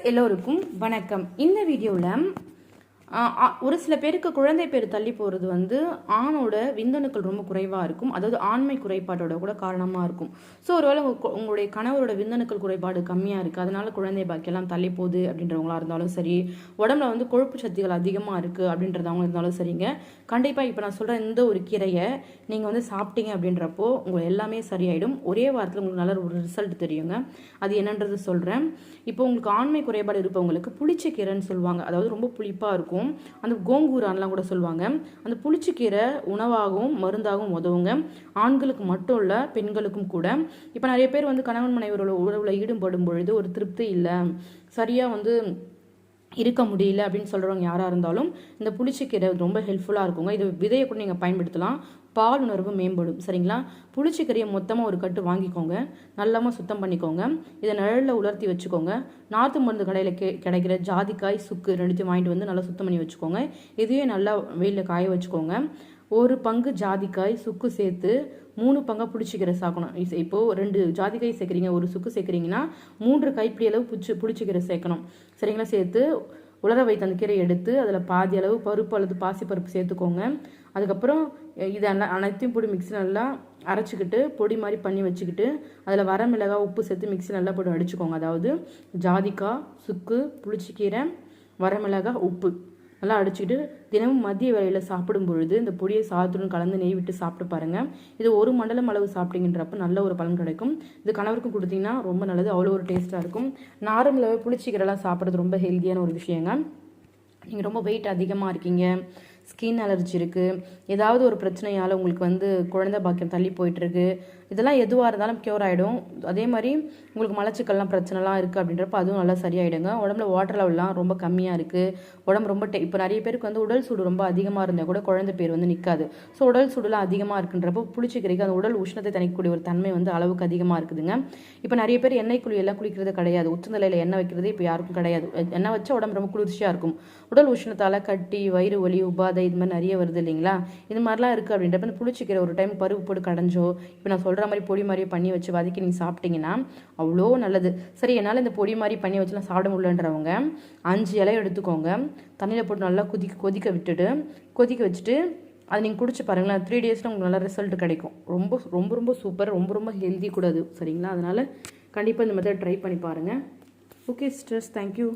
எல்லோருக்கும் வணக்கம். இந்த வீடியோவில் ஒரு சில பேருக்கு குழந்தை பேர் தள்ளி போகிறது வந்து ஆணோட விந்தணுக்கள் ரொம்ப குறைவாக இருக்கும். அதாவது ஆண்மை குறைபாட்டோட கூட காரணமாக இருக்கும். ஸோ ஒருவேளை உங்களுடைய கணவரோட விந்தணுக்கள் குறைபாடு கம்மியாக இருக்குது அதனால குழந்தை பாக்கியெல்லாம் தள்ளி போகுது அப்படின்றவங்களா இருந்தாலும் சரி உடம்புல வந்து கொழுப்பு சக்திகள் அதிகமாக இருக்குது அப்படின்றதவங்க இருந்தாலும் சரிங்க. கண்டிப்பாக இப்போ நான் சொல்கிற இந்த ஒரு கீரையை நீங்கள் வந்து சாப்பிட்டீங்க அப்படின்றப்போ உங்களுக்கு எல்லாமே சரியாயிடும். ஒரே வாரத்தில் உங்களுக்கு நல்ல ஒரு ரிசல்ட் தெரியுங்க. அது என்னன்றது சொல்கிறேன் இப்போ உங்களுக்கு ஆண்மை குறைபாடு இருப்பவங்களுக்கு புளிச்சக்கீரைன்னு சொல்லுவாங்க. அதாவது ரொம்ப புளிப்பாக இருக்கும். அந்த கோங்கூரான்லாம் கூட சொல்லுவாங்க. அந்த புளிச்சிக்கீரை உணவாகவும் மருந்தாகவும் உதவுங்க. ஆண்களுக்கு மட்டும் இல்லை பெண்களுக்கும் கூட. இப்போ நிறைய பேர் வந்து கணவன் மனைவரோட உறவில் ஈடுபடும் பொழுது ஒரு திருப்தி இல்லை. சரியாக வந்து இருக்க முடியல அப்படின்னு சொல்கிறவங்க யாராக இருந்தாலும் இந்த புளிச்சக்கீரை ரொம்ப ஹெல்ப்ஃபுல்லாக இருக்குங்க. இது விதையை கூட நீங்கள் பயன்படுத்தலாம். பால் உணர்வு மேம்படும். சரிங்களா? புளிச்சக்கீரையை மொத்தமாக ஒரு கட்டு வாங்கிக்கோங்க. நல்லாம சுத்தம் பண்ணிக்கோங்க. இதை நிழலில் உலர்த்தி வச்சுக்கோங்க. நாற்று மருந்து கடையில் கே கிடைக்கிற ஜாதிக்காய் சுக்கு ரெண்டுத்தையும் வாங்கிட்டு வந்து நல்லா சுத்தம் பண்ணி வச்சுக்கோங்க. இதையே நல்லா வெயிலில் காய வச்சுக்கோங்க. ஒரு பங்கு ஜாதிக்காய் சுக்கு சேர்த்து மூணு பங்காக பிடிச்சிக்கீரை சாக்கணும். இப்போது இப்போ ரெண்டு ஜாதிக்காய் சேர்க்குறீங்க ஒரு சுக்கு சேர்க்குறீங்கன்னா மூன்று கைப்பிடி அளவு பிடிச்சி புளிச்சிக்கீரை சேர்க்கணும். சரிங்களா? சேர்த்து உலர வைத்த அந்த கீரை எடுத்து அதில் பாதி அளவு பருப்பு அல்லது பாசிப்பருப்பு சேர்த்துக்கோங்க. அதுக்கப்புறம் இதை அனைத்தையும் போட்டு மிக்ஸி நல்லா அரைச்சிக்கிட்டு பொடி மாதிரி பண்ணி வச்சுக்கிட்டு அதில் வர மிளகாய் உப்பு சேர்த்து மிக்ஸி நல்லா போட்டு அடிச்சுக்கோங்க. அதாவது ஜாதிக்காய் சுக்கு புளிச்சிக்கீரை வரமிளகாய் உப்பு. நல்லா அடிச்சுக்கிட்டு தினமும் மதிய வேலையில் சாப்பிடும் பொழுது இந்த பொடியை சாதத்துடன் கலந்து நெய் விட்டு சாப்பிட்டு பாருங்கள் இது ஒரு மண்டலம் அளவு சாப்பிட்டீங்கன்றப்ப நல்ல ஒரு பலன் கிடைக்கும். இது கணவருக்கும் கொடுத்தீங்கன்னா ரொம்ப நல்லது. அவ்வளோ ஒரு டேஸ்ட்டாக இருக்கும். நார்மலாகவே புளிச்சிக்கீரைலாம் சாப்பிட்றது ரொம்ப ஹெல்த்தியான ஒரு விஷயங்க. நீங்கள் ரொம்ப வெயிட் அதிகமாக இருக்கீங்க. ஸ்கின் அலர்ஜி இருக்குது ஏதாவது ஒரு பிரச்சனையால் உங்களுக்கு வந்து குழந்தை பாக்கியம் தள்ளி போயிட்டுருக்கு. இதெல்லாம் எதுவாக இருந்தாலும் க்யூர் ஆகிடும் அதே மாதிரி உங்களுக்கு மலச்சிக்கல்லாம் பிரச்சனைலாம் இருக்குது அப்படின்றப்ப அதுவும் நல்லா சரியாயிடுங்க. உடம்புல வாட்டர் லெவல்லாம் ரொம்ப கம்மியாக இருக்குது உடம்பு ரொம்ப டெ இப்போ நிறைய பேருக்கு வந்து உடல் சூடு ரொம்ப அதிகமாக இருந்தால் கூட குழந்தை பேர் வந்து நிற்காது ஸோ உடல் சூடுலாம் அதிகமாக இருக்குன்றப்போ புளிச்சிக்கரைக்கு அந்த உடல் உஷ்ணத்தை தணிக்கக்கூடிய ஒரு தன்மை வந்து அளவுக்கு அதிகமாக இருக்குதுங்க. இப்போ நிறைய பேர் எண்ணெய் குழியெல்லாம் குளிக்கிறது கிடையாது. உச்சநிலையில் எண்ணெய் வைக்கிறது இப்போ யாருக்கும் கிடையாது. எண்ணெய் வச்சா உடம்பு ரொம்ப குளிர்ச்சியாக இருக்கும். உடல் உஷ்ணத்தால் கட்டி வயிறு வலி உபாதை இது மாதிரி நிறைய வருது இல்லைங்களா? இது மாதிரிலாம் இருக்குது அப்படின்றப்ப இந்த புளிச்சிக்கீரை ஒரு டைம் பருப்பு போட்டு கடைஞ்சோ இப்போ நான் சொல்கிற மாதிரி பொடி மாதிரி பண்ணி வச்சு வதக்கி நீங்கள் சாப்பிட்டீங்கன்னா அவ்வளோ நல்லது. சரி என்னால் இந்த பொடி மாதிரி பண்ணி வச்சுலாம் சாப்பிட முடியலன்றவங்க அஞ்சு இலையை எடுத்துக்கோங்க. தண்ணியில் போட்டு நல்லா கொதிக்க கொதிக்க விட்டுட்டு கொதிக்க வச்சுட்டு அதை நீங்கள் குடிச்சு பாருங்களேன். த்ரீ டேஸில் உங்களுக்கு நல்லா ரிசல்ட் கிடைக்கும். ரொம்ப ரொம்ப ரொம்ப சூப்பர் ரொம்ப ரொம்ப ஹெல்தி கூட அது. சரிங்களா? அதனால் கண்டிப்பாக இந்த மெத்தட் ட்ரை பண்ணி பாருங்கள் ஓகே சிஸ்டர்ஸ் தேங்க்யூ